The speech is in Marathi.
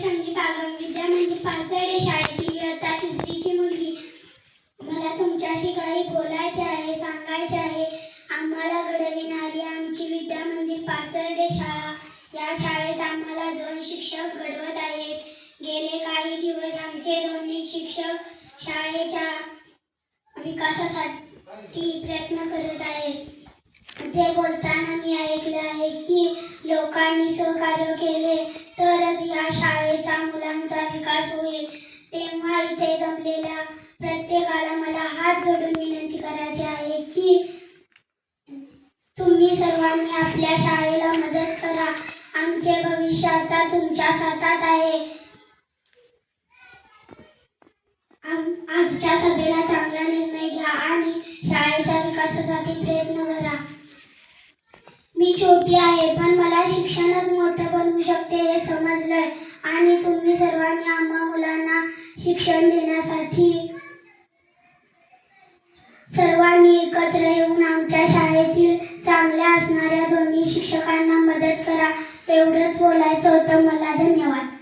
संगीत आगम विद्यामंदिर पासडे शाळेची इयत्ता तिसरीची मुलगी. मला तुमच्याशी काही बोलायचे आहे सांगायचे आहे. आम्हाला घडविणारी आमची विद्यामंदिर पाचर्डे शाळा. या शाळेत आम्हाला दोन शिक्षक घडवत आहेत. गेले काही दिवस आमचे दोन्ही शिक्षक शाळेच्या विकासासाठी प्रयत्न करत आहेत. ते बोलताना मी ऐकलं आहे की लोकांनी सहकार्य केले तरच या शाळेचा इथे जमलेल्या प्रत्येकाला मला हात जोडून विनंती करायची आहे की तुम्ही सर्वांनी आपल्या शाळेला मदत करा. आमचे भविष्य आता तुमच्या हातात आहे. आजच्या सभेला चांगला निर्णय घ्या आणि शाळेच्या विकासासाठी प्रयत्न करा. मी छोटी आहे पण मला शिक्षणच मोठं बनवू शकते हे समजलंय. आणि तुम्ही सर्वांनी आम्हा मुलांना शिक्षण देण्यासाठी सर्वांनी एकत्र येऊन आमच्या शाळेतील चांगल्या असणाऱ्या दोन्ही शिक्षकांना मदत करा. एवढंच बोलायचं होतं. मला धन्यवाद.